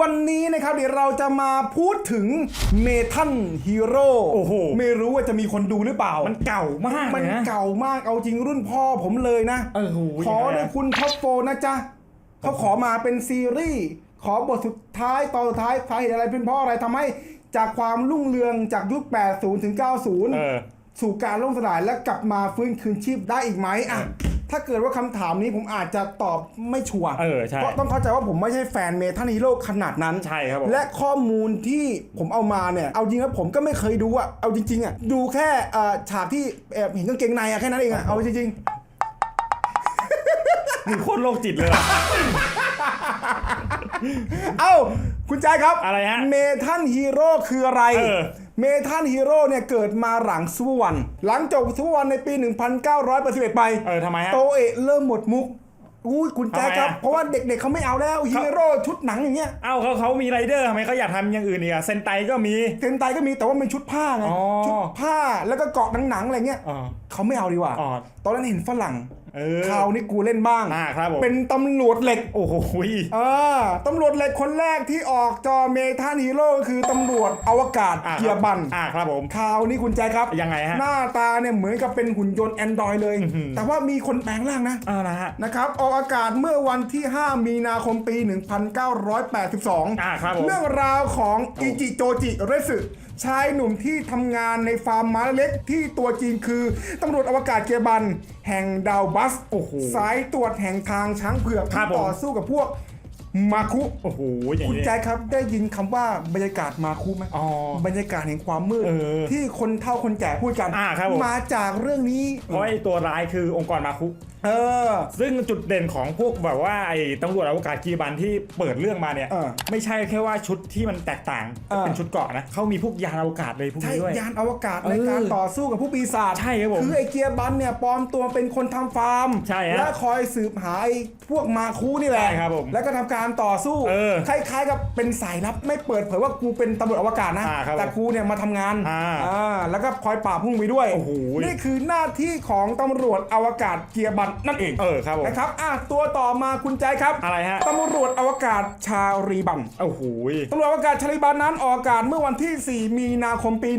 วันนี้นะครับเดี๋ยวเราจะมาพูดถึงเมทัลฮีโร่โอ้โหไม่รู้ว่าจะมีคนดูหรือเปล่า มันเก่ามากมันเลยนะเก่ามากเอาจริงรุ่นพ่อผมเลยนะเออโหขอยังไงได้อะคุณท็อปโฟนะจ๊ะเขาขอมาเป็นซีรีส์ขอบทสุดท้ายตอนสุดท้ายสาเหตุอะไรเป็นเพราะอะไรทำให้จากความรุ่งเรืองจากยุค 80 ถึงเอ90อสู่การล่มสลายและกลับมาฟื้นคืนชีพได้อีกไหมอะ ถ้าเกิดว่าคำถามนี้ผมอาจจะตอบไม่ชัวร์เออใช่เพราะต้องเข้าใจว่าผมไม่ใช่แฟนเมทัลฮีโร่ขนาดนั้นใช่ครับผมและข้อมูลที่ผมเอามาเนี่ยเอาจริงแล้วผมก็ไม่เคยดูอะเอาจริงๆอะดูแค่เอ่อฉากที่แอบเห็นกางเกงในอะแค่นั้นเองอะเอาจริงมึงโคตรโรคจิตเลยอะๆเอ้าคุณใจายครับอะไรฮะเมทัลฮีโร่คืออะไร เออเมทัลฮีโร่เนี่ยเกิดมาหลังซูเปอร์วัน หลังจบซูเปอร์วันในปี 1981 ไป เออทำไมฮะ โตเอะเริ่มหมดมุกอุ้ยคุณแจ๊คครับทำไมอะ เพราะว่าเด็กๆเขาไม่เอาแล้วฮีโร่ชุดหนังอย่างเงี้ยเอ้าเขาเขามีไรเดอร์ทำไมเขาอยากทำอย่างอื่นอีกอะเซนไตก็มี เซนไตก็มีแต่ว่าเป็นชุดผ้าไงอ๋อ ชุดผ้าแล้วก็เกาะหนังๆอะไรเงี้ย อ๋อ เขาไม่เอาดีกว่าอ๋อตอนนั้นเห็นฝรั่ง เออคราวนี้กูเล่นบ้าง อ่าครับผมเป็นตำรวจเหล็กโอ้โหเออตำรวจเหล็กคนแรกที่ออกจอเมทัลฮีโร่ก็คือตำรวจอวกาศอ่าเกียร์บันอ่าครับผมคราวนี้คุณแจ๊คครับยังไงฮะหน้าตาเนี่ยเหมือนกับเป็นหุ่นยนต์แอนดรอยเลยอื้อหือแต่ว่ามีคนแปลงร่างนะอ่านะฮะนะครับออกอากาศเมื่อวันที่ 5 มีนาคมปี 1982อ่าครับผมเรื่องราวของอิจิโจจิเรสึ ชายหนุ่มที่ทำงานในฟาร์มม้าเล็กที่ตัวจริงคือตำรวจอวกาศเกียร์บัน แห่งดาวบัสโอ้โหสายตรวจแห่งทางช้างเผือกครัที่บผม ต่อสู้กับพวก มาคุโอ้โหอย่างคุณนี้ แจ๊คครับได้ยินคำว่าบรรยากาศมาคุไหมอ๋อบรรยากาศแห่งความมืด เออที่คนเฒ่าคนแก่พูดกัน อ่าครับผม มาจากเรื่องนี้ เพราะไอ้ตัวร้ายคือองค์กรมาคุ เออ ซึ่งจุดเด่นของพวกแบบว่าไอ้ตำรวจอวกาศกีบันที่เปิดเรื่องมาเนี่ยเออไม่ใช่แค่ว่าชุดที่มันแตกต่างเออ เป็นชุดเกราะนะเขามีพวกยานอวกาศเลยพวกใช่นี้ด้วย ยานอวกาศในเออการต่อสู้กับผู้ปีศาจใช่ครับผมคือไอ้เกียร์บันเนี่ยปลอมตัวเป็นคนทำฟาร์ม ใช่ฮะและคอยสืบหาไอ้พวกมาคูนี่แหละใช่ครับผม แล้วก็ทำการต่อสู้ เออคล้ายๆกับเป็นสายลับไม่เปิดเผยว่ากูเป็นตำรวจอวกาศนะ อ่าครับแต่กูเนี่ยมาทำงานอ่าอ่าแล้วก็คอยปราบพุ่งไปด้วยโอ้โห นี่คือหน้าที่ของตำรวจอวกาศเกียร์บันนั่นเองเออครับผม นะครับอะตัวต่อมาคุณใจครับอะไรฮะ ตำรวจอวกาศชารีบัน โอ้โห ตำรวจอวกาศชาลิบันนั้นออกอากาศเมื่อวันที่ 4 มีนาคมปี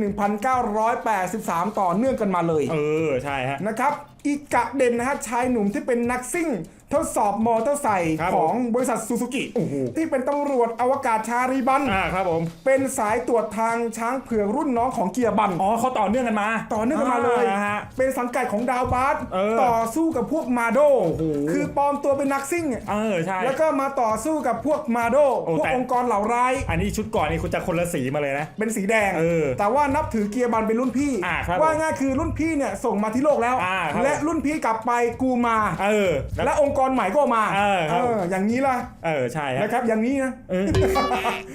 1983 ต่อเนื่องกันมาเลยเออ ใช่ฮะ นะครับอีกกะเด่นนะฮะชายหนุ่มที่เป็นนักซิ่ง ทดสอบมอเตอร์ไซค์ครับของบริษัทซูซูกิโอ้โห ที่เป็นตำรวจอวกาศชาลีบัน อ่าครับผม เป็นสายตรวจทางช้างเผือกรุ่นน้องของเกียร์บัน อ๋อเขาต่อเนื่องกันมาต่อเนื่องกันมาเลยอ่ฮะ เป็นสังกัดของดาวบาสเออต่อสู้กับพวกมาโดโอ้โห คือปลอมตัวเป็นนักซิ่ง เออใช่ แล้วก็มาต่อสู้กับพวกมาโด โอ้พวกแต่ องค์กรเหล่าร้าย อันนี้ชุดก่อนนี่คุณจะคนละสีมาเลยนะ เป็นสีแดง เออแต่ว่านับถือเกียร์บันเป็นรุ่นพี่ อ่าครับว่าง่ายคือรุ่นพี่เนี่ยส่งมาที่โลกแล้ว อ่าครับและรุ่นพี่กลับไปกูมา เออแล้วและองค์กรใหม่ก็มาเออครับอย่างนี้ล่ะเออใช่ฮะนะครับอย่างนี้นะเออ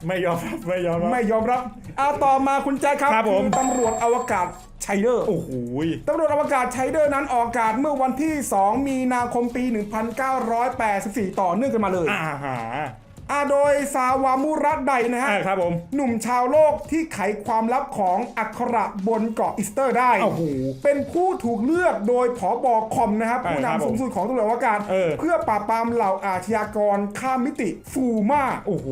ไม่ยอมรับไม่ยอมรับไม่ยอมรับเอาต่อมาคุณแจ็คครับครับผมอตำรวจอวกาศชัยเดอร์โอ้โหตำรวจอวกาศชัยเดอร์นั้นออกอากาศเมื่อวันที่ 2 มีนาคมปี 1984 ต่อเนื่องกันมาเลยอ่าฮะ อาโดยซาวามุระไดนะฮะอ่าครับผม หนุ่มชาวโลกที่ไขความลับของอักขระบนเกาะอิสเตอร์ได้ โอ้โหเป็นผู้ถูกเลือกโดยผอบอคอมนะครับเออผู้ครับนำสูงผมสุดของตำรวจอวกาศเออเพื่อปราบปรามเหล่าอาชญากรข้ามมิติฟูมาโอ้โห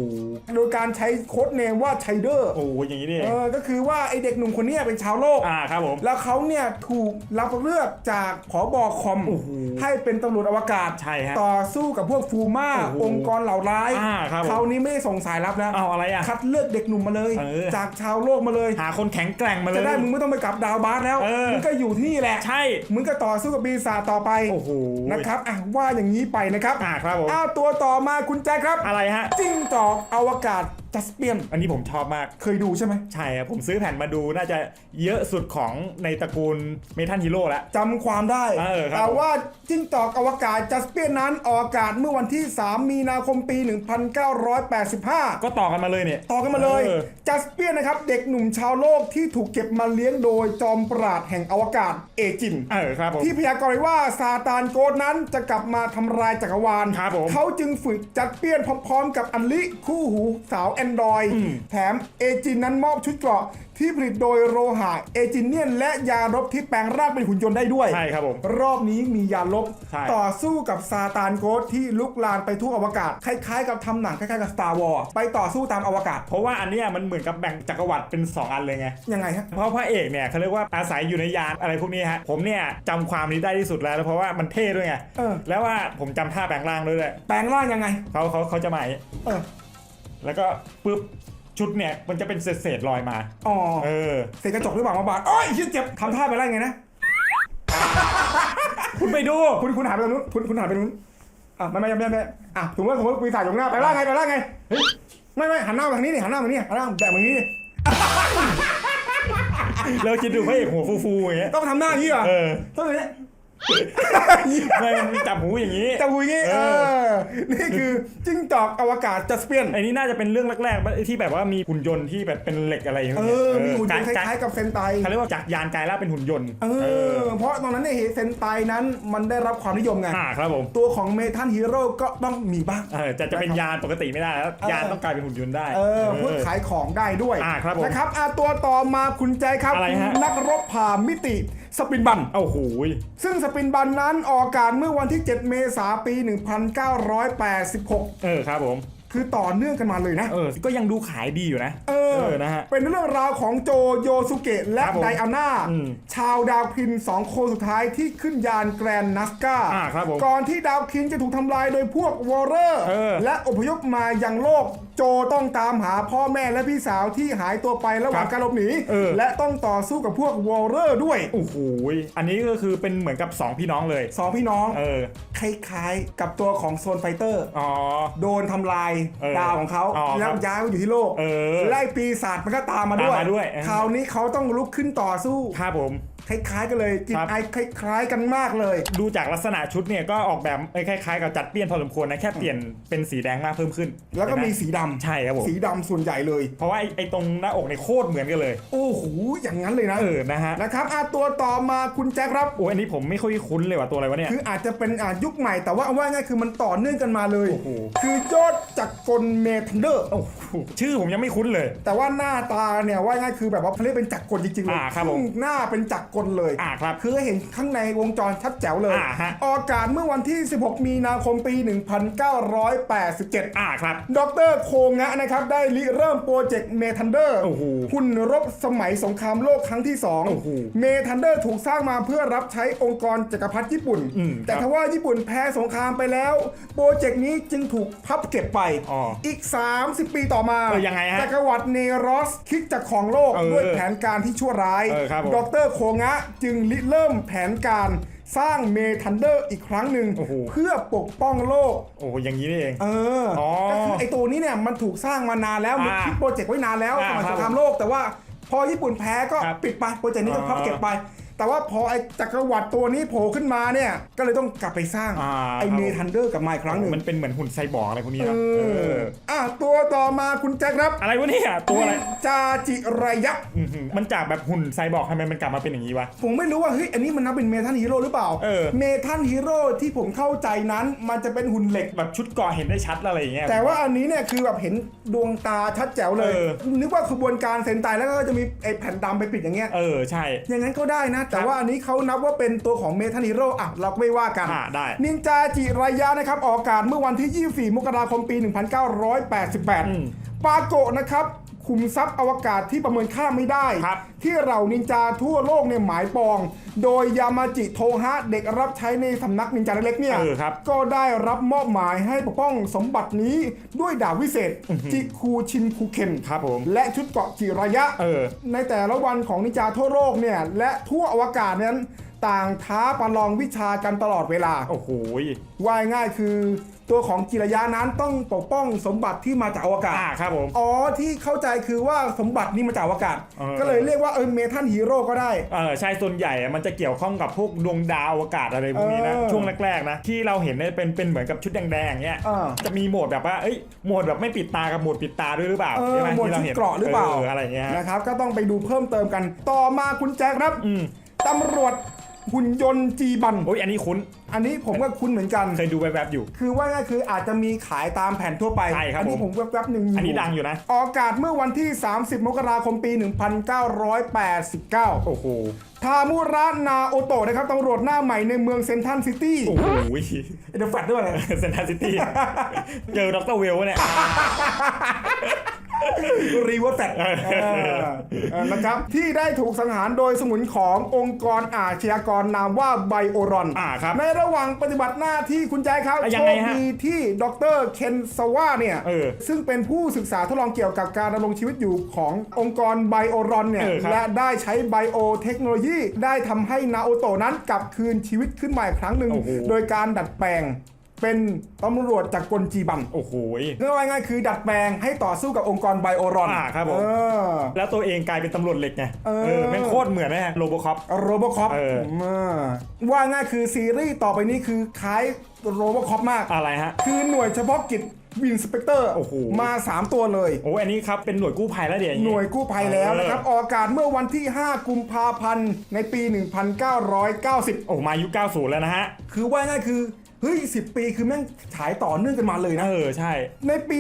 โดยการใช้โค้ดเนมว่าไชเดอร์โอ้โหอย่างนี้นี่เอเองอก็คือว่าไอเด็กหนุ่มคนเนี้ยเป็นชาวโลก อ่าครับผม แล้วเขาเนี่ยถูกรับเลือกจากผอบอคอมโอ้โหให้เป็นตำรวจอวกาศ ใช่ฮะต่อสู้กับพวกฟูมาโอ้โหองค์กรเหล่าร้าย อ่าครับผม คราวนี้ไม่ได้ส่งสายลับแล้วเอาอะไรอะ คัดเลือกเด็กหนุ่มมาเลย เออ จากชาวโลกมาเลย หาคนแข็งแกร่งมาเลยจะได้มึงไม่ต้องไปกลับดาวบาสแล้ว เออ มึงก็อยู่ที่นี่แหละ ใช่ มึงก็ต่อสู้กับปีศาจต่อไปโอ้โห นะครับอะว่าอย่างนี้ไปนะครับอ่าครับผม อ้าวตัวต่อมาคุณแจ็คครับ อะไรฮะ จิ้งจอกอวกาศ จัสเปียนอันนี้ผมชอบมาก เคยดูใช่ไหมใช่ครับผมซื้อแผ่นมาดูน่าจะเยอะสุดของในตระกูลเมทัลฮีโร่แล้ว จำความได้ เออครับ แต่ว่าจิ้งจอกอวกาศจัสเปียนนั้นออกอากาศเมื่อวันที่ 3 มีนาคมปี 1985 ก็ต่อกันมาเลยเนี่ย ต่อกันมาเลยเออ จัสเปียนนะครับ เด็กหนุ่มชาวโลกที่ถูกเก็บมาเลี้ยงโดยจอมปราดแห่งอวกาศเอจิน เออครับผม ที่พยากรณ์ไว้ว่าซาตานโกดนั้นจะกลับมาทำลายจักรวาล ครับผม เขาจึงฝึกจัดเปี้ยนพร้อมๆ กับอันลิคู่หูสาวแอ Android อืมแถมเอจินนั้นมอบชุดเกราะที่ผลิตโดยโรหะเอจิเนียน และยารบที่แปลงร่างเป็นหุ่นยนต์ได้ด้วย ใช่ครับผม รอบนี้มียาลบใช่ต่อสู้กับซาตานโกสที่ลุกลานไปทั่วอวกาศ คล้ายๆ กับทำหนังคล้ายๆกับ Star Wars ไปต่อสู้ตามอวกาศ เพราะว่าอันเนี้ยมันเหมือนกับแบ่งจักรวรรดิเป็น 2 อันเลยไง ยังไงฮะ เพราะพระเอกเนี่ยเขาเรียกว่าอาศัยอยู่ในยานอะไรพวกนี้ฮะ ผมเนี่ยจำความนี้ได้ที่สุดแล้ว เพราะว่ามันเท่ด้วยไงเออแล้วว่าผมจำท่าแปลงร่างด้วยด้วยแปลงร่างยังไงเขาเขาเขาจะมาอย่างนี้เออ แล้วก็ปุ๊บชุดเนี่ยมันจะเป็นเศษเศษๆลอยมา อ๋อเออเศษกระจกหรือเปล่ามาบาดโอ้ยเหี้ยเจ็บทำท่าไปแล้วไงนะ คุณไปดูคุณคุณหันไปตรงนู้นคุณคุณหันไปตรงนู้นอะไม่ไม่ไม่ไม่อะสมมติว่าสมมติปีศาจอยู่ข้างหน้าไปล่างไงไปล่างไงเฮ้ยไม่ไม่หันหน้ามาทางนี้นี่หันหน้ามาทางนี้หันหน้าแบบแบบนี้นี่เราคิดดูพระเอกหัวฟูๆอย่างเงี้ยต้องทำหน้าอย่างนี้เหรอเออ ต้องอย่างนี้ ไม่มันจับหูอย่างนี้ จะพูดอย่างนี้เอเอออนี่คือจิ้งจอกอวกาศจัสเปียน ไอ้นี่น่าจะเป็นเรื่องแรกๆที่แบบว่ามีหุ่นยนต์ที่แบบเป็นเหล็กอะไรอย่างเอเงี้ยอมีหุ่นยนต์คกล้ายๆกับเซนไตเขาเรียกว่าจากยานกลายร่างเป็นหุ่นยนต์ เออ เพราะตอนนั้นเนี่ยเซนไตนั้นมันได้รับความนิยมไงอ่าครับผม ตัวของเมทัลฮีโร่ก็ต้องมีบ้าง เออ จะจะเป็นยานปกติไม่ได้แล้วเออยานต้องกลายเป็นหุ่นยนต์ได้ เออเพื่อขายของได้ด้วย อ่าครับผมนะครับอะตัวต่อมาคุณใจครับอะไรฮะนักรบผ่ามิติสปินบันโอ้โหซึ่งสปินบันนั้นออกอากาศเมื่อวันที่ 7 เมษายนปี 1986 เออครับผม คือต่อเนื่องกันมาเลยนะ เออ ก็ยังดูขายดีอยู่นะ เออนะฮะ เป็นเรื่องราวของโจโยสุเกะและครับผมไดอาน่าอืมชาวดาวคินสองคนสุดท้ายที่ขึ้นยานแกรนนัสกาอ่าครับผมก่อนที่ดาวคินจะถูกทำลายโดยพวกวอร์เรอร์เออและอพยพมายังโลกโจต้องตามหาพ่อแม่และพี่สาวที่หายตัวไประหว่างครับการหลบหนีเออ และต้องต่อสู้กับพวกวอร์เรอร์ด้วยโอ้โหอันนี้ก็คือเป็นเหมือนกับ 2 พี่น้องเลย สองพี่น้องเออ คล้ายๆ กับตัวของโซนไฟเตอร์ อ๋อ โดนทำลายเออดาวของเขาอ๋อครับ แล้วย้ายมาอยู่ที่โลกเออ ไล่ปีศาจมันก็ตามมาด้วยตามมาด้วยเออ คราวนี้เขาต้องลุกขึ้นต่อสู้ ครับผมคล้ายๆกันเลยจิตครับไอคล้ายๆกันมากเลย ดูจากลักษณะชุดเนี่ยก็ออกแบบคล้ายๆ กับจัดเปลี่ยนพอสมควรนะแค่เปลี่ยนเป็นสีแดงมากเพิ่มขึ้นแล้วก็มีเห็นไหสีดำใช่ครับผมสีดำส่วนใหญ่เลย เพราะว่าไอ้ไอ้ตรงหน้าอกในยโคตรเหมือนกันเลยโอ้โหอย่างนั้นเลยนะเออนะฮะนะครับอะตัวต่อมาคุณแจ็คครับ โอ้ยอันนี้ผมไม่ค่อยคุ้นเลยว่ะตัวอะไรวะเนี่ย คืออาจจะเป็นอะยุคใหม่แต่ว่าเอาว่าง่ายคือมันต่อเนื่องกันมาเลย โอ้โห คือยอดจากกลเมทันเดอร์ โอ้โหชื่อผมยังไม่คุ้นเลย แต่ว่าหน้าตาเนี่ยว่าง่ายคือแบบว่าเขาเรียกเป็นจักรกลจริงๆเลยอ่าครับผมงหน้าเป็นจักรกลเลยอ่าครับคือเห็นข้างในวงจรชัดแจ๋วเลยอ่าฮะออกอากาศเมื่อวันที่ 16 มีนาคมปี 1987 อ่าครับ ดรโคงะนะครับได้ริเริ่มโปรเจกต์เมทันเดอร์โอ้โหหุ่นรบสมัยสงครามโลกครั้งที่โอ้โห2เมทันเดอร์ถูกสร้างมาเพื่อรับใช้องค์กรจักรพรรดิญี่ปุ่น อืมแต่ครับทว่าญี่ปุ่นแพ้สงครามไปแล้ว โปรเจกต์นี้จึงถูกพับเก็บไปอ๋ออีก 30 ปีต่อมาเออยังไงฮะจักรวรรดิเนรอสคิดจากของโลกเออด้วยแผนการที่ชั่วร้าย เออครับผม ดรโคงะจึงริเริ่มแผนการสร้างเมทันเดอร์อีกครั้งหนึ่งโอ้โห เพื่อปกป้องโลก โอ้โหอย่างนี้นี่เอง เอออ๋อก็คือไอ้ตัวนี้เนี่ยมันถูกสร้างมานานแล้วมันอ่าคิดโปรเจกต์ไว้นานแล้วอ่าสมัยคสรับงครามโลกแต่ว่าพอญี่ปุ่นแพ้ก็ครับปิดไปโปรเจกต์นี้ก็อ๋อพับเก็บไป แต่ว่าพอไอ้จักรวรรดิตัวนี้โผล่ขึ้นมาเนี่ย ก็เลยต้องกลับไปสร้างอ่า ไอ้ครับเมทันเดอร์กลับมาอีกครั้งหนึ่งมันเป็นเหมือนหุ่นไซบอร์กอะไรพวกนี้เอนะเออออะตัวต่อมาคุณแจ็คครับอะไรวะเนี่ยตัวอะไรจาจิระยะ อื้อหือมันจากแบบหุ่นไซบอร์กทำไมมันกลับมาเป็นอย่างนี้วะ ผมไม่รู้ว่าเฮ้ยอันนี้มันนับเป็นเมทัลฮีโร่หรือเปล่าเออเมทัลฮีโร่ที่ผมเข้าใจนั้น มันจะเป็นหุ่นเหล็ก แบบชุดเกราะเห็นได้ชัดอะไรอย่างเงี้ย แต่ว่าอันนี้เนี่ยคือแบบเห็นดวงตาชัดแจ๋วเลย เออ นึกว่าขบวนการเซนไตแล้วก็จะมีไอ้แผ่นดำไปปิดอย่างเงี้ยเออใช่ อย่างนั้นก็ได้นะแต่ว่าอันนี้เขานับว่าเป็นตัวของเมทัลฮีโร่อะเราก็ไม่ว่ากัน อ่าได้ นินจาจิรายะนะครับออกอากาศเมื่อวันที่ 24 มกราคมปีอืม1988 ปาโกะนะครับ ขุมทรัพย์อวกาศที่ประเมินค่าไม่ได้ ครับ ที่เหล่านินจาทั่วโลกเนี่ยหมายปอง โดยยามาจิโทฮะเด็กรับใช้ในสำนักนินจาเล็กๆเนี่ย เออครับก็ได้รับมอบหมายให้ปกป้องสมบัตินี้ด้วยดาบวิเศษ จิคูชินคูเคนครับผม และชุดเกราะจิรายะ เออ ในแต่ละวันของนินจาทั่วโลกเนี่ยและทั่วอวกาศนั้น ต่างท้าประลองวิชากันตลอดเวลา โอ้โหว่ายง่ายคือ ตัวของจิรายะนั้นต้องปกป้องสมบัติที่มาจากอวกาศ อ่าครับผม อ๋อที่เข้าใจคือว่าสมบัตินี่มาจากอวกาศ เออ ก็เลยเรียกว่าเออเมทัลฮีโร่ก็ได้ เออใช่ส่วนใหญ่อะมันจะเกี่ยวข้องกับพวกดวงดาวอวกาศอะไรพวกนี้นะ เออช่วงแรกๆนะ ที่เราเห็นเนี่ยเป็นเป็นเหมือนกับชุดแดงๆอย่างเงี้ยเออจะมีโหมดแบบว่าเอ้ยโหมดแบบไม่ปิดตากับโหมดปิดตาด้วยหรือเปล่าเอใช่อไหมหมวดที่ชุดเห็นเกราะหรือเปล่า อะไรอย่างเงี้ยฮะนะครับ ก็ต้องไปดูเพิ่มเติมกัน ต่อมาคุณแจ็คครับอืม ตำรวจ หุ่นยนต์จีบัน โอ้ยอันนี้คุ้น อันนี้ผมก็คุ้นเหมือนกัน เคยดูแวบๆอยู่ คือว่าง่ายคืออาจจะมีขายตามแผ่นทั่วไป ใช่ครับอันี้ผผมมแวบๆหนึ่งอันนี้ดังอยู่นะ ออกอากาศเมื่อวันที่ 30 มกราคมปี 1989 โอ้โห ทามุระนาโอโตะนะครับตำรวจหน้าใหม่ในเมืองเซนทรัลซิตี้ โอ้โหเดอะแฟดด้วยเลยเซนทรัลซิตี้ เจอดรเวลเนี่ย รีเวิร์สแฟดนะครับ ที่ได้ถูกสังหารโดยสมุนขององค์กรอาชญากรนามว่าไบโอรอนอ่าครับในระหว่างปฏิบัติหน้าที่คุณแจ๊คครับอะยัโชงไงคฮะดีที่ดรเคนซาวาเนี่ยเออซึ่งเป็นผู้ศึกษาทดลองเกี่ยวกับการดำรงชีวิตอยู่ขององค์กรไบโอรอนเนี่ยเออครับและได้ใช้ไบโอเทคโนโลยี ได้ทำให้นาโอโตะนั้นกลับคืนชีวิตขึ้นมาอีกครั้งหนึ่งโอ้โหโดยการดัดแปลง เป็นตำรวจจากกลจีบันโอ้โหเรื่องง่ายๆคือดัดแปลงให้ต่อสู้กับองค์กรไบโอรอนอ่าครับผมเออแล้วตัวเองกลายเป็นตำรวจเหล็กไงเออเออแม่งโคตรเหมือนนะฮะโรบอคอปโรบอคอปเออว่าง่ายคือซีรีส์ต่อไปนี้คือคล้ายโรบอคอปมากอะไรฮะ คือหน่วยเฉพาะกิจวินสเปกเตอร์ โอ้โห มา 3 ตัวเลย โอ้ อันนี้ครับ เป็นหน่วยกู้ภัยแล้วเดี๋ยวหน่วยกู้ภัยแล้วนะครับเออออกอากาศเมื่อวันที่ 5 กุมภาพันธ์ ในปี 1990 โอ้ มายุค90 แล้วนะฮะ คือว่าง่ายคือ เฮ้ย 10 ปีคือแม่งฉายต่อเนื่องกันมาเลยนะ เออ ใช่ ในปี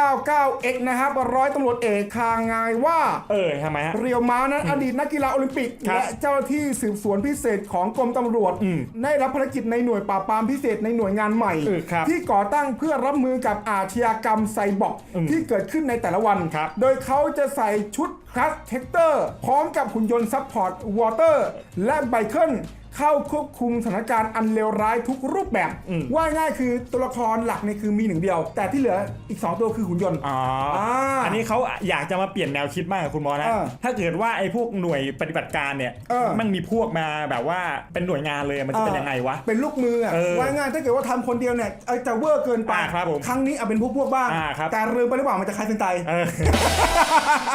1991นะครับร้อยตำรวจเอกคางงายว่า เออทำไมฮะ เรียวม้านั้นอดีตนักกีฬาโอลิมปิก ครับและเจ้าหน้าที่สืบสวนพิเศษของกรมตำรวจ อืมได้รับภารกิจในหน่วยปราบปรามพิเศษในหน่วยงานใหม่ เออครับที่ก่อตั้งเพื่อรับมือกับอาชญากรรมไซบอร์กอืมที่เกิดขึ้นในแต่ละวัน ครับ โดยเขาจะใส่ชุดคลัสเทคเตอร์ พร้อมกับหุ่นยนต์ซัพพอร์ตวอเตอร์ และไบเคิล เข้าควบคุมสถานการณ์อันเลวร้ายทุกรูปแบบ อืม ว่าง่ายคือตัวละครหลักเนี่ยคือมีหนึ่งเดียว แต่ที่เหลืออีก 2 ตัวคือหุ่นยนต์ อ๋ออาอันนี้เขาอยากจะมาเปลี่ยนแนวคิดมากคุณหมอนะ เออถ้าเกิดว่าไอ้พวกหน่วยปฏิบัติการเนี่ย เออ มันมีพวกมาแบบว่าเป็นหน่วยงานเลยมันจะเป็นยังไงวะ เป็นลูกมืออะเออว่าง่ายถ้าเกิดว่าทำคนเดียวเนี่ยเอ้ยจะเวอร์เกินไปอ่าครับผมครั้งนี้เอาเป็นพวกพวกๆบ้างอ่าครับ แต่เรือไปหรือเปล่ามันจะคล้ายเซนไตเออ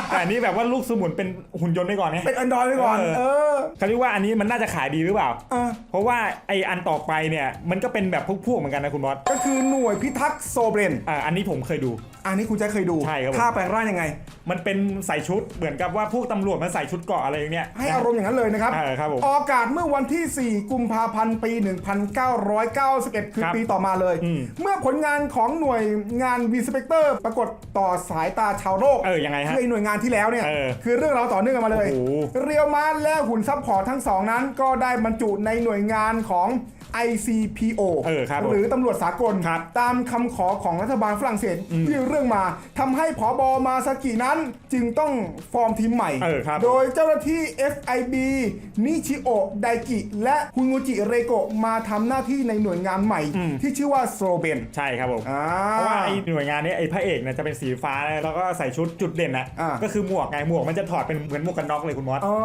แต่อันนี้แบบว่าลูกสมุนเป็นหุ่นยนต์ไปก่อนเนี่ยเป็นอันดรอยไปก่อนเออ เออ เขาเรียกว่าอันนี้มันน่าจะขายดีหรือเปล่าเออ เพราะว่าไออันต่อไปเนี่ยมันก็เป็นแบบพวกๆเหมือนกันนะคุณบอสก็คือหน่วยพิทักษ์โซเบรนอ่าอันนี้ผมเคยดู อันนี้คุณแจะเคยดูใช่ครับผม ท่าแปลงร่างยังไง มันเป็นใส่ชุดเหมือนกับว่าพวกตำรวจมาใส่ชุดเกราะอะไรอย่างเงี้ย ให้อารมณ์อย่างนั้นเลยนะครับเออครับผมออกอากาศเมื่อวันที่ 4 กุมภาพันธ์ ปี 1991 คือครับปีต่อมาเลย อืม เมื่อผลงานของหน่วยงานวีสเปกเตอร์ปรากฏต่อสายตาชาวโลก เออยังไงฮะ คือไอ้หน่วยงานที่แล้วเนี่ย เออคือเรื่องราวต่อเนื่องกันมาเลย โอ้โห เรียวมาและหุ่นซับพอร์ตทั้งสองนั้น ก็ได้บรรจุในหน่วยงานของ ICPO เออครับผมหรือตำรวจสากลครับตามคำขอของรัฐบาลฝรั่งเศสที่เรื่องมาทำให้ผอบอมาซากินั้นจึงต้องฟอร์มทีมใหม่เออครับโดยเจ้าหน้าที่ FIB นิชิโอะไดกิ และคุงูจิเรโกะมาทำหน้าที่ในหน่วยงานใหม่ ที่ชื่อว่าโซเบนใช่ครับผมอ่าเพราะว่าไอหน่วยงานเนี้ไอพระเอกเนี่ยจะเป็นสีฟ้าแล้วก็ใส่ชุดจุดเด่นนะอ่าก็คือหมวกไงหมวกมันจะถอดเป็นเหมือนหมวกกันน็อกเลยคุณมอสอ๋อ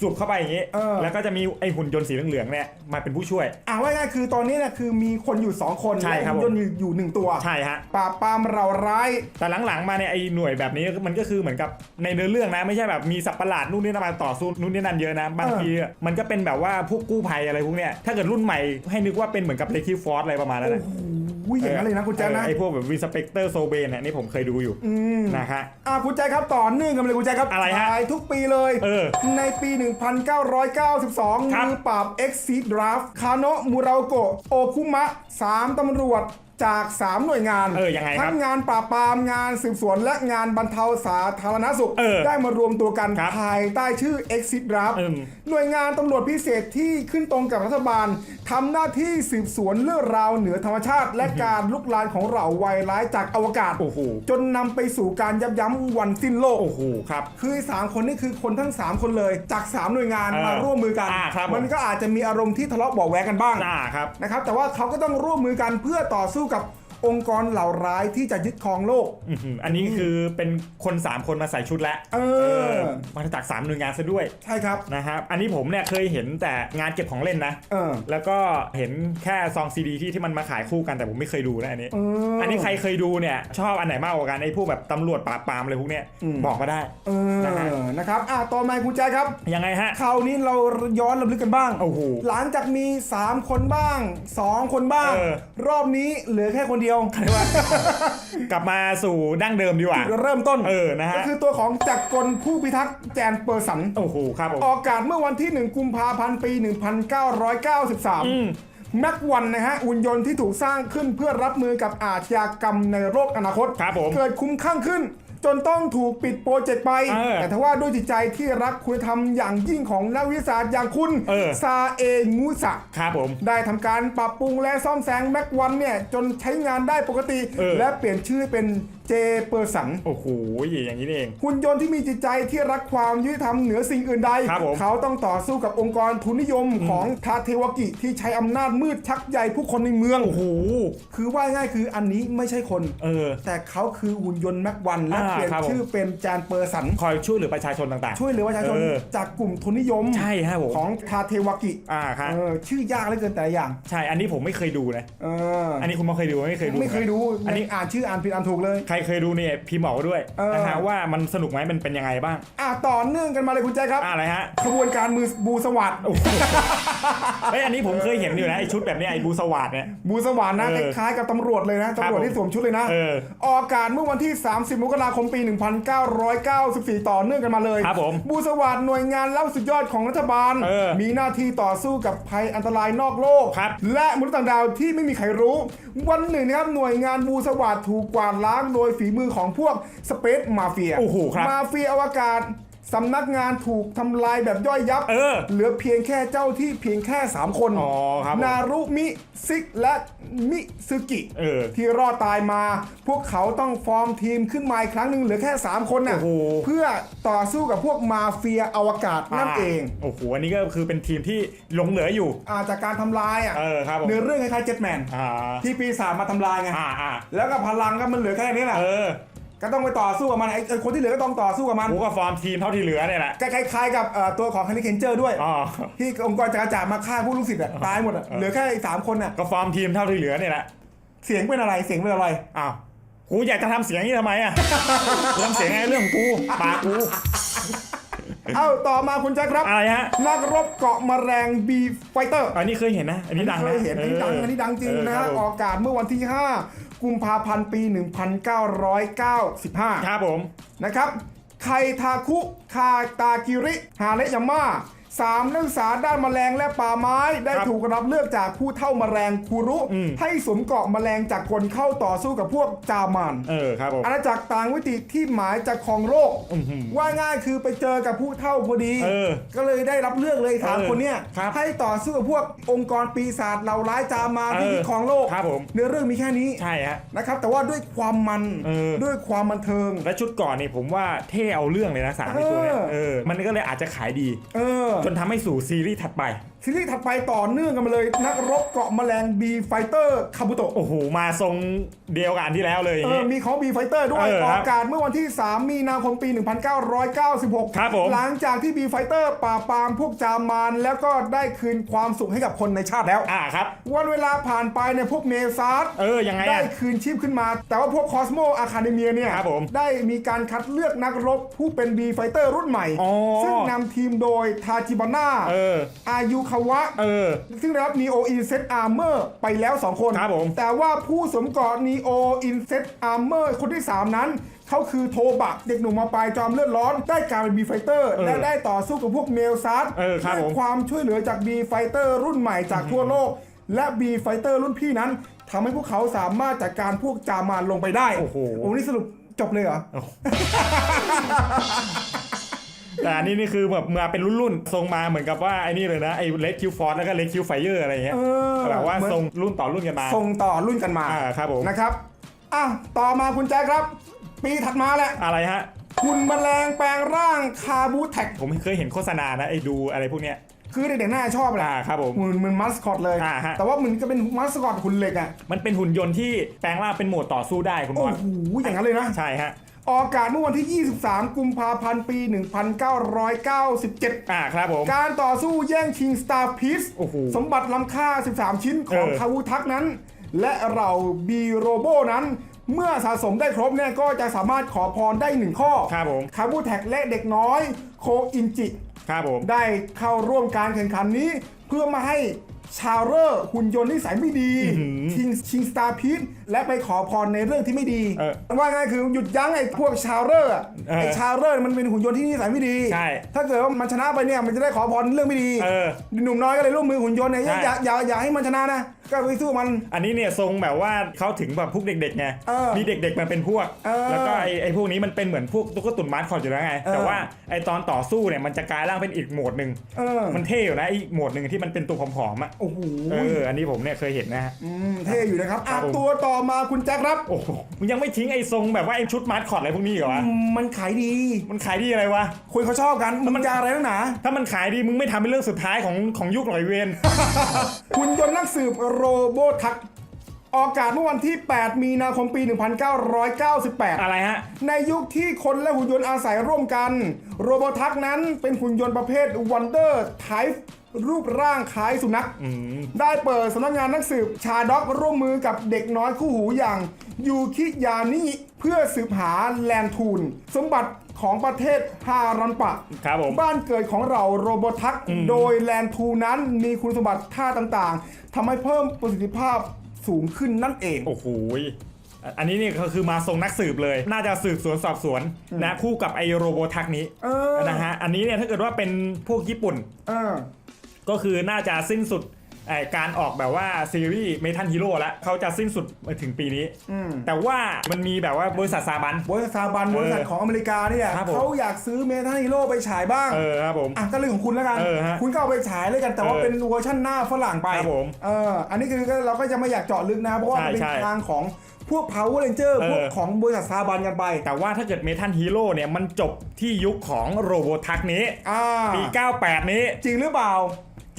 สุบเข้าไปอย่างงี้เออแล้วก็จะมีไอหุ่นยนต์สีเหลืองๆเนี่ยมาเป็นผู้ช่วยอ่าว่าง่ายๆคือตอนนี้เนี่ยคือมีคนอยู่ 2 คนใช่ครับและหุ่นยนต์อยู่อยู่หนึ่งตัวใช่ฮะ ปราบปรามเราร้าย แต่หลังๆมาเนี่ยไอหน่วยแบบนี้มันก็คือเหมือนกับในเนื้อเรื่องนะไม่ใช่แบบมีสัตว์ประหลาดนู่นนี่นั่นมาต่อสู้นู่นนี่นั่นเยอะนะบางทีมันก็เป็นแบบว่าพวกกู้ภัยอะไรพวกเนี้ยถ้าเกิดรุ่นใหม่ให้นึกว่าเป็นเหมือนกับเลคิฟอร์สอะไรประมาณนั้นโอ้นะโห อย่างนั้นเลยนะคุณแจ๊คนะไอพวกแบบวีสเปกเตอร์โซเบนเนี่ยนี่ผมเคยดูอยู่อืมนะฮะอ่าคุณแจ๊คครับต่อเนื่องกันไปเลยคุณแจ๊คครับอะไรฮะถ่ายทุกปีเลยเออในปี 1992ครับมือปราบ Exit Draft คาโนะมูราโกะโอคุมะ 3ตำรวจ จาก 3 หน่วยงานเออยังไงครับทั้งงานปราบปรามงานสืบสวนและงานบรรเทาสาธารณสุข เออได้มารวมตัวกันครับภายใต้ชื่อ Exit Draft อืม หน่วยงานตำรวจพิเศษที่ขึ้นตรงกับรัฐบาลทำหน้าที่สืบสวนเรื่องราวเหนือธรรมชาติ และการลุกลานของเหล่าวัยร้ายจากอวกาศ โอ้โหจนนำไปสู่การยับยั้งวันสิ้นโลก โอ้โหครับ คือสามคนนี่คือคนทั้ง 3 คนเลย จาก 3 หน่วยงานเออมาร่วมมือกัน อ่าครับผม มันก็อาจจะมีอารมณ์ที่ทะเลาะเบาะแวงกันบ้าง อ่าครับ นะครับแต่ว่าเขาก็ต้องร่วมมือกันเพื่อต่อสู้กับ องค์กรเหล่าร้ายที่จะยึดครองโลก อื้อหืออันนี้คือเป็นคน 3 คนมาใส่ชุดแล้วเออ มาจาก3หน่วยงานซะด้วยใช่ครับ นะครับอันนี้ผมเนี่ยเคยเห็นแต่งานเก็บของเล่นนะ เออ แล้วก็เห็นแค่ซองซีดีที่ที่มันมาขายคู่กันแต่ผมไม่เคยดูนะอันนี้เอออัอันนี้ใครเคยดูเนี่ยชอบอันไหนมากกว่ากันไอ้พวกแบบตำรวจปราบปรามอะไรพวกเนี้ยอืม บอกมาได้ เอนะฮะ อนะครับอะต่อมาคุณแจ๊คครับยังไงฮะ คราวนี้เราย้อนลำลึกกันบ้างโอ้โหหลังจากมี 3 คนบ้าง 2 คนบ้าง เออ รอบนี้เหลือแค่คนเดียวยวเรียกว่า กลับมาสู่ดั้งเดิมดีกว่า เริ่มต้นเออนะก็ฮะคือตัวของจักรกลผู้พิทักษ์แจนเปอร์สัน โอ้โหครับผม ออกอากาศเมื่อวันที่ 1 กุมภาพันธ์ ปีอืม1993 แม็กวันนะฮะหุ่นยนต์ที่ถูกสร้างขึ้นเพื่อรับมือกับอาชญากรรมในโลกอนาคต ครับผม เกิดคุ้มข้างขึ้น จนต้องถูกปิดโปรเจกต์ไป เออแต่ทว่าด้วยจิตใจที่รักคุณธรรมอย่างยิ่งของนักวิทยาศาสตร์อย่างคุณเออ ซาเองูสะ ครับผม ได้ทำการปรับปรุงและซ่อมแซงแม็กวันเนี่ย จนใช้งานได้ปกติ เออและเปลี่ยนชื่อเป็นเจเปอร์สัน โอ้โห อย่างนี้นี่เอง หุ่นยนต์ที่มีจิตใจที่รักความยุติธรรมเหนือสิ่งอื่นใดครับผมเขาต้องต่อสู้กับองค์กรทุนนิยมของทาเทวกิที่ใช้อำนาจมืดชักใยผู้คนในเมือง โอ้โห คือว่าง่ายคืออันนี้ไม่ใช่คน เออ แต่เขาคือหุ่นยนต์แม็กวันและอ่าเปลี่ยนครับผมชื่อเป็นจานเปอร์สัน คอยช่วยเหลือประชาชนต่างช่วยเหลือประชาชนเออจากกลุ่มทุนนิยมๆใช่ฮะผม ของทาเทวกิ อ่าครับเออชื่อยากเหลือเกินแต่ละอย่าง ใช่ อันนี้ผมไม่เคยดูนะเอออันนี้คุณมาเคยดูไหมไม่เคยดู ไม่เคยดู อันนี้อ่านชื่ออ่านผิดอ่านถูกเลยใครเคยดูเนี่ยพิมพ์บอกมาด้วยเออ นะฮะว่ามันสนุกไหมมันเป็นยังไงบ้างอะต่อเนื่องกันมาเลยคุณแจ๊คครับอะอะไรฮะ ขบวนการมือบูสวัสดเฮ้ยอันนี้ผมเคยเห็นอยู่นะไอชุดแบบเนี้ยไอบูสวาดเนี่ย บูสวัสดนะเออคล้ายๆกับตำรวจเลยนะครับตำรวจที่สวมชุดเลยนะเออออกอากาศเมื่อวันที่ 30 มกราคมปี 1994 ต่อเนื่องกันมาเลยครับผมบูสวัสดหน่วยงานเล่าสุดยอดของรัฐบาล เออมีหน้าที่ต่อสู้กับภัยอันตรายนอกโลก ครับ และมนุษย์ต่างดาวที่ไม่มีใครรู้ วันหนึ่งนะครับหน่วยงานบูสวัสดถูกกวาดล้างโดยฝีมือของพวกสเปซมาเฟียโอ้โหครับมาเฟียอวกาศ สำนักงานถูกทำลายแบบย่อยยับ เออ เหลือเพียงแค่เจ้าที่เพียงแค่ 3 คนอ๋อครับผมนารุมิซิกและมิซึกิเออ ที่รอดตายมา พวกเขาต้องฟอร์มทีมขึ้นมาอีกครั้งหนึ่งเหลือแค่ 3 คนน่ะโอ้โห เพื่อต่อสู้กับพวกมาเฟียอวกาศนั่นเองโอ้โหอันนี้ก็คือเป็นทีมที่หลงเหลืออยู่ อาจากการทำลายอะเออครับผมเนื้อเรื่องคล้ายๆเจ็ตแมนอ่าที่ปีศาจมาทำลายไง อ่าอ่าแล้วก็พลังก็มันเหลือแค่นี้แหละเออ ก็ต้องไปต่อสู้กับมันไอ้ไอ้คนที่เหลือก็ต้องต่อสู้กับมันกูก็ฟอร์มทีมเท่าที่เหลือเนี่ยแหละ คล้ายๆกับเอ่อตัวของฮันนี่เคนเจอร์ด้วย อ๋อ ที่องค์กรจักรจ่ามาฆ่าผู้ลูกศิษย์อะตายหมดอะเหลือแค่ไอ้สามคนน่ะก็ฟอร์มทีมเท่าที่เหลือเนี่ยแหละ เสียงเป็นอะไรเสียงเป็นอะไร อ้าว กูอยากจะทำเสียงนี้ทำไมอะ ทำเสียงไงเรื่องของกู ปากกู เอ้าต่อมาคุณแจ็คครับอะไรฮะ นักรบเกาะแมลงบีไฟเตอร์อันนี้เคยเห็นนะ อันนี้ดังเคนะยเห็นอันนี้ดังอันนี้ดังจริงนะเออคบผม ออกอากาศเมื่อวันที่ 5 กุมภาพันธ์ปี 1995 ครับผม นะครับไคทาคุ คาตากิริ ฮาเระยาม่า สามนักศึกษาด้านแมลงและป่าไม้ ได้ครับถูกรับเลือกจากผู้เท่าแมลงคูรุ อืม ให้สวมเกราะแมลงจากกลเข้าต่อสู้กับพวกจามานเออครับผม อาณาจักรต่างวิติที่หมายจะครองโลกอื้อหือว่าง่ายคือไปเจอกับผู้เท่าพอดี เออก็เลยได้รับเลือกเลยถามเออคนเนี้ยครับให้ต่อสู้กับพวกองค์กรปีศาจเหล่าร้ายจามมาที่เออยึดครองโลกครับผม เนื้อเรื่องมีแค่นี้ ใช่ฮะ นะครับแต่ว่าด้วยความมันเออ ด้วยความบันเทิง และชุดก่อนนี่ผมว่าเท่เอาเรื่องเลยนะสามในตัวเนี่ยเออ เออมันก็เลยอาจจะขายดี เออจนทำให้สู่ซีรีส์ถัดไป ซีรีส์ถัดไปต่อเนื่องกันมาเลย นักรบเกาะแมลงบีไฟเตอร์คาบุโตะโอ้โห มาทรงเดียวกับอันที่แล้วเลยอย่างเอองี้ มีของบีไฟเตอร์ด้วยเอออคอรับกอากาศเมื่อวันที่ 3 มีนาคมปี 1996 ครับผม หลังจากที่บีไฟเตอร์ปราบปรามพวกจามาน แล้วก็ได้คืนความสุขให้กับคนในชาติแล้ว อ่าครับ วันเวลาผ่านไปเนี่ยพวกเนซาร์ เออ ยังไงได้อะ คืนชีพขึ้นมา แต่ว่าพวกคอสโมอาคาเดเมียเนี่ยครับผมได้มีการคัดเลือกนักรบผู้เป็นบีไฟเตอร์รุ่นใหม่ อ๋อ ซึ่งนำทีมโดยทาจิบาน่าเออ อายุคาวะ เออ ซึ่งได้รับ Neo Inset Armor ไปแล้ว 2 คน ครับผม แต่ว่าผู้สวมเกราะ Neo Inset Armor คนที่ 3 นั้น เขาคือโทบะ เด็กหนุ่มมาปลายจอมเลือดร้อน ได้กลายเป็นบีไฟเตอร์เออและได้ต่อสู้กับพวกเมลซัสเออครับด้วยผมความช่วยเหลือจากบีไฟเตอร์รุ่นใหม่จากทั่วโลก และบีไฟเตอร์รุ่นพี่นั้นทำให้พวกเขาสามารถจัดการพวกจามานลงไปได้โอ้โหโอ้นี่สรุปจบเลยเหรอ แต่อันนี้นี่คือแบบมาเป็นรุ่นๆทรงมาเหมือนกับว่าไอ้นี่เลยนะไอ้เลดคิวฟอร์แล้วก็เลดคิวไฟเออร์อะไรอย่างเงี้ยเออแบบว่าเหมือน ทรงรุ่นต่อรุ่นกันมาส่งต่อรุ่นกันมาอ่าครับผมนะครับอะต่อมาคุณแจ๊คครับ ปีถัดมาแหละอะไรฮะหุ่นแมลงแปลงร่างคาบูแท็ก ผมเคยเห็นโฆษณานะไอ้ดูอะไรพวกเนี้ยคือเด็กๆน่าจะชอบแหละอ่าครับผมหุ่นเหมือนมัสคอตเลย อ่าฮะ แต่ว่ามันก็เป็นมัสคอตหุ่นเหล็กอะมันเป็นหุ่นยนต์ที่แปลงร่างเป็นโหมดต่อสู้ได้คุณบโอ้อลโหอย่างนั้นเลยนะ ใช่ฮะ ออกอากาศเมื่อวันที่ 23 กุมภาพันธ์ปี 1997 อ่าครับผม การต่อสู้แย่งชิง Star p i e c e โอ้โหสมบัติล้ำค่า 13 ชิ้นของเออ คาวูทักนั้น และเราบีโรโบนั้น เมื่อสะสมได้ครบเนี่ยก็จะสามารถขอพรได้หนึ่งข้อครับผมคาบูแท็กและเด็กน้อยโคอินจิ ครับผม ได้เข้าร่วมการแข่งขันนี้เพื่อมาให้ ชาวเรอร์หุ่นยนต์นิสัยไม่ดีชิงชิงสตาร์พีทและไปขอพรในเรื่องที่ไม่ดี เออว่าง่ายคือหยุดยั้งไอ้พวกชาวเรอร์อะเออไอ้ชาวเรอร์มันเป็นหุ่นยนต์ที่นิสัยไม่ดี ใช่ถ้าเกิดว่ามันชนะไปเนี่ยมันจะได้ขอพรเรื่องไม่ดีเออหนุ่มน้อยก็เลยร่วมมือหุ่นยนต์เนี่ยใช่ อย่าอย่าอย่าให้มันชนะนะ ก็ไปสู้มัน อันนี้เนี่ยทรงแบบว่าเขาถึงแบบพวกเด็กๆไงเออมีเด็กๆมาเป็นพวก เออแล้วก็ไอ้ไอ้พวกนี้มันเป็นเหมือนพวกตุ๊กตุนมาร์คอร์ดอยู่แล้วไง เออ แต่ว่าไอ้ตอนต่อสู้เนี่ยมันจะกลายร่างเป็นอีกโหมดหนึ่งเออมันเท่อยู่นะไอ้โหมดหนึ่งที่มันเป็นตัวผอมๆอะโอ้โหเอออันนี้ผมเนี่ยเคยเห็นนะฮะอืมเท่อยู่นะครับครัอะบผม ตัวต่อมาคุณแจ็คครับ โอ้โหมึงยังไม่ทิ้งไอ้ทรงแบบว่าไอ้ชุดมาร์คอร์ดอะไรพวกนี้เหรอวะมันขายดีมันขายดีอะไรวะ คนเขาชอบกันมึงจะอะไรนักหนา ถ้ามันขายดีมึงไม่ทำเป็นเรื่องสุดท้ายของของยุคหน่อยเวนหุ่นยนต์นักสืบโรโบทักออกอากาศเมื่อวันที่ 8 มีนาคมปี 1998 อะไรฮะ ในยุคที่คนและหุ่นยนต์อาศัยร่วมกัน โรโบทักนั้นเป็นหุ่นยนต์ประเภท Wonder Type รูปร่างคล้ายสุนัขอืมได้เปิดสำนักงานนักสืบชาด็อกร่วมมือกับเด็กน้อยคู่หูอย่างยูคิยานิ เพื่อสืบหาแลนทูน สมบัติ ของประเทศฮารันปะครับผมบ้านเกิดของเราโรโบทัก โดยแลนทูนั้นมีคุณสมบัติท่าต่างๆทำให้เพิ่มประสิทธิภาพสูงขึ้นนั่นเอง โอ้โหยอันนี้นี่ก็คือมาทรงนักสืบเลย น่าจะสืบสวนสอบสวนนะคู่กับไอโรโบทักนี้เออนะฮะ อันนี้เนี่ยถ้าเกิดว่าเป็นพวกญี่ปุ่นเออก็คือน่าจะสิ้นสุดไอ้ การออกแบบว่าซีรีส์เมทัลฮีโร่แล้วเขาจะสิ้นสุดมาถึงปีนี้ อืม แต่ว่ามันมีแบบว่าบริษัทซาบัน บริษัทซาบันบริษัทของอเมริกาเนี่ยครับผม เขาอยากซื้อเมทัลฮีโร่ไปฉายบ้างเออครับผม อะก็เรื่องของคุณแล้วกัน เออฮะคุณก็เอาไปฉายเลยกันแต่ว่าเออเป็นเวอร์ชันหน้าฝรั่งไปครับผมเอออันนี้คือก็เราก็จะไม่อยากเจาะลึกนะ เพราะว่าใช่มันเป็นใช่ทางของพวก Power Ranger เออ พวกของบริษัทซาบันกันไปแต่ว่าถ้าเกิดเมทัลฮีโร่เนี่ยมันจบที่ยุคของโรโบทักนี้ อ่าปี 98 นี้ จริงหรือเปล่า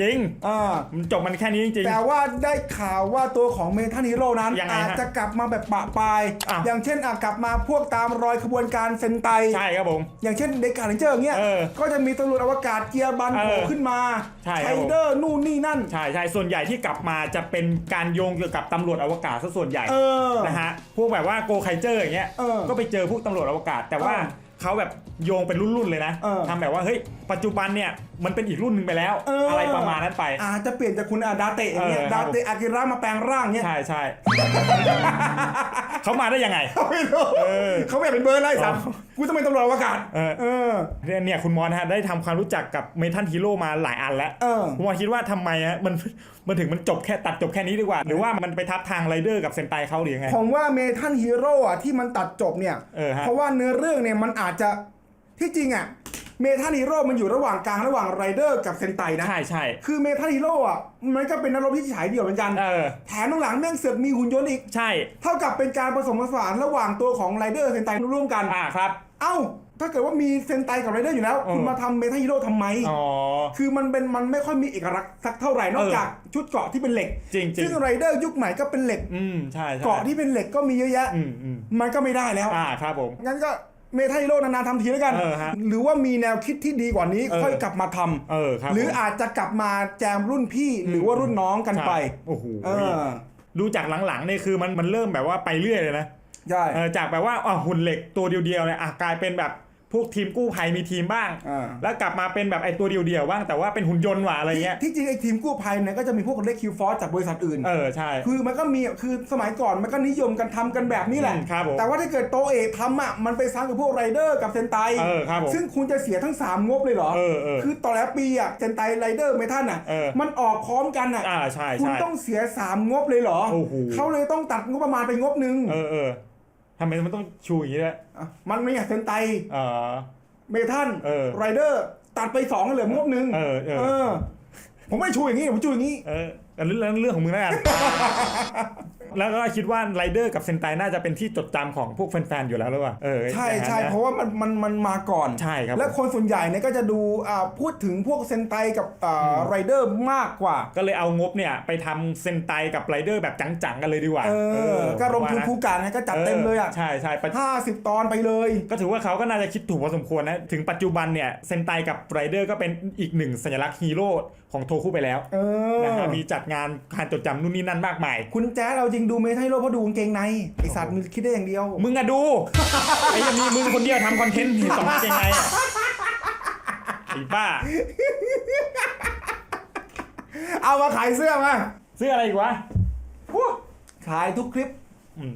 จริงอ่ามันจบมันแค่นี้จริง แต่ว่าได้ข่าวว่าตัวของเมทัลฮีโร่นั้น ยังไงฮะอาจจะกลับมาแบบปะปลาย อ้าว อย่างเช่นอาจกลับมาพวกตามรอยขบวนการเซนไตใช่ครับผม อย่างเช่นเด็กกาเลนเจอร์เงี้ย เออก็จะมีตำรวจอวกาศเกียร์บันเออโผล่ขึ้นมาใช่ไทครับผมเดอร์นู่นนี่นั่น ใช่ใช่ส่วนใหญ่ที่กลับมาจะเป็นการโยงเกี่ยวกับตำรวจอวกาศซะส่วนใหญ่เออ นะฮะพวกแบบว่าโกไคเจอร์อย่างเงี้ยเออก็ไปเจอพวกตำรวจอวกาศ แต่ว่าเออ เขาแบบ โยงเป็นรุ่นๆเลยนะเออทำแบบว่าเฮ้ยปัจจุบันเนี่ยมันเป็นอีกรุ่นหนึ่งไปแล้ว เอออ อะไรประมาณนั้นไป อาจจะเปลี่ยนจากคุณอาดาเตะอย่างเงี้ยเออครัดาบเตะอากิระมาแปลงร่างเงี้ยใช่ใช่เขามาได้ยังไง ไม่รู้เออเขาไม่อยากเป็นเบอร์ไล่สัตว์อ๋อ กูต้องเป็นตำรวจอวกาศเออ เออ เนี่ยเนี่ยคุณมอนฮะได้ทำความรู้จักกับเมทัลฮีโร่มาหลายอันแล้วเออ คุณมอนคิดว่าทำไมฮะมันมันถึงมันจบแค่ตัดจบแค่นี้ดีกว่า หรือว่ามันไปทับทางไรเดอร์กับเซนไตเขาหรือยังไง ผมว่าเมทัลฮีโร่อะที่มันตัดจบเนี่ย เออฮะเพราะว่าเนื้อเรื่องเนี่ยมันอาจจะ ที่จริงอะเมทัลฮีโร่มันอยู่ระหว่างกลางระหว่างไรเดอร์กับเซนไตนะใช่ใช่คือเมทัลฮีโร่อะมันก็เป็นนักรบที่ฉายเดี่ยวเหมือนกันเออแถมตรงหลังแม่งเสือกมีหุ่นยนต์อีก ใช่ เท่ากับเป็นการผสมผสานระหว่างตัวของไรเดอร์เซนไตร่วมกันอ่าครับ เอ้าถ้าเกิดว่ามีเซนไตกับไรเดอร์อยู่แล้วเออคุณมาทำเมทัลฮีโร่ทำไมอ๋อคือมันเป็นมันไม่ค่อยมีเอกลักษณ์สักเท่าไหร่นอกเออจากชุดเกราะที่เป็นเหล็กจริงจริซึ่งงไรเดอร์ยุคใหม่ก็เป็นเหล็กอืมใช่ใช่เกราะที่เป็นเหล็กก็มีเยอะแยะอืมอืมมันก็ไม่ได้แล้วอ่าครับผมงั้นก็ เมทัลฮีโร่นานๆทำทีแล้วกัน เออฮะหรือว่ามีแนวคิดที่ดีกว่านี้เออ ค่อยกลับมาทำเออครับหรือผมอาจจะกลับมาแจมรุ่นพี่หรือว่ารุ่นน้องกันไปใช่โอ้โหเออดูจากหลังๆเนี่ยคือมันมันเริ่มแบบว่าไปเรื่อยเลยนะ ใช่ เออจากแบบว่าอะหุ่นเหล็กตัวเดียวๆเนี่ยอะกลายเป็นแบบ พวกทีมกู้ภัยมีทีมบ้าง อ่า แล้วกลับมาเป็นแบบไอ้ตัวเดียวๆบ้างแต่ว่าเป็นหุ่นยนต์ว่ะอะไรเงี้ย ที่จริงไอ้ทีมกู้ภัยเนี่ยก็จะมีพวกเล็กคิวฟอร์จากบริษัทอื่น เออใช่ คือมันก็มีคือสมัยก่อนมันก็นิยมกันทำกันแบบนี้แหละ อืมครับผมแต่ว่าถ้าเกิดโตเอกทำอะมันไปซ้ำกับพวกไรเดอร์กับเซนไตเออครับผมซึ่งคุณจะเสียทั้ง 3 งบเลยเหรอ เออเออคือต่อแล้วปีอะเซนไตไรเดอร์เมทัลอะ เออ มันออกพร้อมกันอะ อ่าใช่คุณใช่ ต้องเสีย 3 งบเลยเหรอ โอ้โห เขาเลยต้องตัดงบประมาณไปงบหนึ่ง เออเออ ทำไมมันต้องชูอย่างนี้ด้วยะมันไม่อยากเซนไต เออ เมทัลเออไรเดอร์ ตัดไป2เหลืองบหนึ่งเออเออเออ ผมไม่ชูอย่างนี้ ผมชูอย่างนี้ เออ แต่เรื่องเรื่องของมึงแล้วกัน แล้วก็คิดว่าไรเดอร์กับเซนไตน่าจะเป็นที่จดจำของพวกแฟนๆอยู่แล้วหรือเปล่าเออใช่อย่างนั้นใช่นะเพราะว่ามันมันมันมาก่อน ใช่ครับ และคนส่วนใหญ่เนี่ยก็จะดูอ่าพูดถึงพวกเซนไตกับอ่าไรเดอร์มากกว่า ก็เลยเอางบเนี่ยไปทำเซนไตกับไรเดอร์แบบจังๆกันเลยดีกว่าเออ ก็ลงทุนว่าะคู่กันนะก็จัดเต็มเลยอะใช่ใช่ปัจ ห้าสิบตอนไปเลย ก็ถือว่าเขาก็น่าจะคิดถูกพอสมควรนะ ถึงปัจจุบันเนี่ย เซนไตกับไรเดอร์ก็เป็นอีกหนึ่งสัญลักษณ์ฮีโร่ของโทคุไปแล้วเออ นะฮะมีจัดงานการจดจำนู่นนี่นั่นมากมาย คุณแจ๊ดเราจริงดูเมทัลโลเพราะดูกางเกงในไอสัตว์มึงคิดได้อย่างเดียว มึงอะดู ไอ้ยังมีมึงคนเดียวทำคอนเทนต์เห็นสองเกงในอะไอ้บ้า เอามาขายเสื้อมาซื้ออะไรอีกวะขายทุกคลิป อืม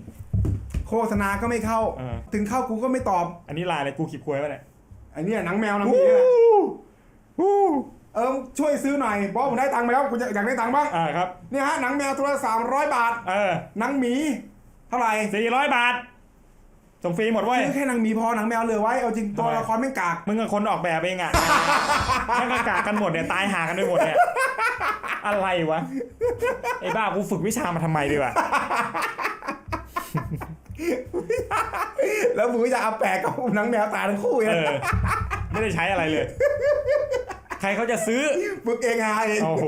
โฆษณาก็ไม่เข้า เออ ถึงเข้ากูก็ไม่ตอบ อันนี้ลายอะไรกูขีดควยปะเนี่ยไอ้เนี่ยหนังแมวหนังหมีเนี่ย เออช่วยซื้อหน่อยเพราะผมได้ตังค์ไปแล้วกูจะอยากได้ตังค์บ้างอ่าครับเนี่ยฮะหนังแมวตัวละสามร้อยบาทเออหนังหมีเท่าไหร่สี่ร้อยบาทส่งฟรีหมดเว้ยซื้อแค่หนังหมีพอหนังแมวเหลือไว้เอาจริงตัวทำไมละครไม่งกากมึงกับคนออกแบบเองอะแม่งก็กากกันหมดเนี่ยตายหากันไปหมดเนี่ยอะไรวะไอ้บ้ากูฝึกวิชามาทำไมดีวะแล้วมึงจะเอาแปลกกับหนังแมวตายทั้งคู่เอเนี่ยอไม่ได้ใช้อะไรเลย ใครเขาจะซื้อ ฝึกเองหาเองโอ้โห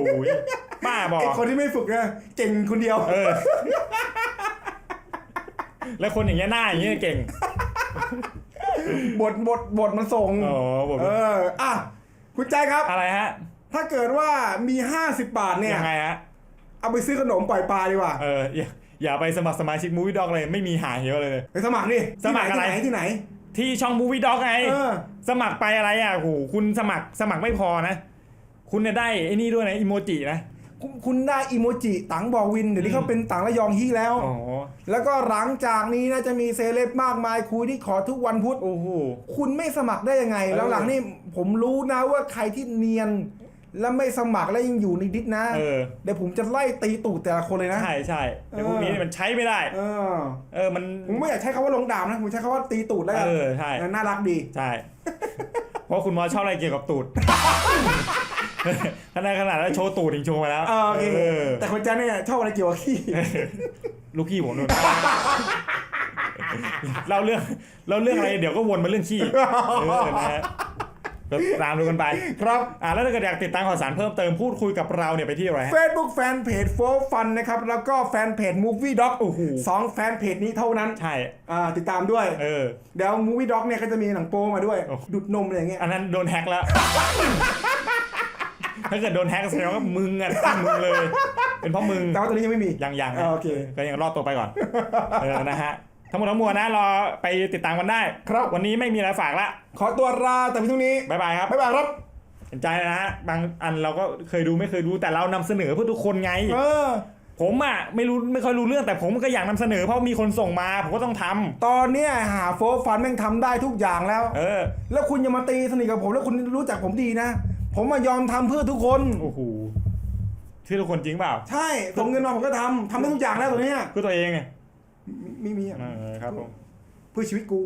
บ้าบอไอ้คนที่ไม่ฝึกเนี่ยเก่งคนเดียว เออ แล้วคนอย่างเงี้ยหน้าอย่างเงี้ยเก่ง บทบทบทมันส่งโอ้ผมเอออะคุณใจครับ อะไรฮะ ถ้าเกิดว่ามี 50 บาทเนี่ย ยังไงฮะ เอาไปซื้อขนมปล่อยปลาดีกว่าเออ อย่าอย่าไปสมัครสมาชิกมูวี่ด็อกเลย ไม่มีหาเหวเลย ไปสมัครดิสมัครอะไร ที่หนที่ไหนที่ช่องมูวี่ด็อกไง เออ สมัครไปอะไรอะโอ้โหคุณสมัครสมัครไม่พอนะ คุณเนี่ยได้ไอ้นี่ด้วยนะอีโมจินะ คุณคุณได้อีโมจิตังบอวิน เดี๋ยวนี้เขาเป็นตังระยองฮีแล้ว อ๋อ แล้วก็หลังจากนี้นะจะมีเซเลบมากมายคุยที่ขอทุกวันพุธ โอ้โห คุณไม่สมัครได้ยังไงเออแล้วหลังนี่ผมรู้นะว่าใครที่เนียน แล้วไม่สมัครแล้วยังอยู่ในดิสนะเออ เดี๋ยวผมจะไล่ตีตูดแต่ละคนเลยนะ ใช่ใช่แต่พวกนี้เนี่ยมันใช้ไม่ได้ เออ เออมันผมไม่อยากใช้คำว่าลงดามนะผมใช้คำว่าตีตูดแล้วกันเออใช่น่ารักดีใช่เพราะคุณมอสชอบอะไรเกี่ยวกับตูดขนาดขนาดแล้วโชว์ตูดถึงโชว์มาแล้วเออโอเคเออแต่คนจันเนี่ยชอบอะไรเกี่ยวกับขี้ลูกขี้ผมนู่นเล่าเรื่องเล่าเรื่องอะไรเดี๋ยวก็วนมาเรื่องขี้เออนะฮะ ก็ตามดูกันไป ครับ อ่าแล้วถ้าเกิดอยากติดตามข่าวสารเพิ่มเติมพูดคุยกับเราเนี่ยไปที่อะไรฮะ Facebook แฟนเพจโฟฟันนะครับ แล้วก็แฟนเพจ Movie Dog โอ้โห สองแฟนเพจนี้เท่านั้นใช่ อ่าติดตามด้วย เออ เดี๋ยว Movie Dog เนี่ยก็จะมีหนังโปมาด้วยโอ้ดุดนมอะไรอย่างเงี้ยอันนั้นโดนแฮกแล้ว ถ้าเกิดโดนแฮกแสดงว่ามึงอะที่มึงเลย เป็นเพราะมึงแต่ว่าตอนนี้ยังไม่มี ยังยังอ่าโอเค ก็ยังรอดตัวไปก่อน เออนะฮะ ทั้งหมดทั้งมวลนะรอไปติดตามกันได้ครับ วันนี้ไม่มีอะไรฝากละขอตัวลาแต่เพียงเท่านี้บ๊ายบายครับบ๊ายบายครับเห็นใจนะฮะบางอันเราก็เคยดูไม่เคยดูแต่เรานำเสนอเพื่อทุกคนไง เออ ผมอะไม่รู้ไม่ค่อยรู้เรื่องแต่ผมก็อยากนำเสนอเพราะมีคนส่งมา ผมก็ต้องทำตอนเนี้ยหาโฟฟันแม่งทำได้ทุกอย่างแล้ว เออแล้วคุณอย่ามาตีสนิทกับผม แล้วคุณรู้จักผมดีนะ ผมมายอมทำเพื่อทุกคน โอ้โหที่ทุกคนจริงเปล่าใช่ส่งเงินมาผมก็ทำทำได้ทุกอย่างแล้วตัวเนี้ยเพื่อตัวเองไง มีมีมีอะเออครับผม เพื่อชีวิตกู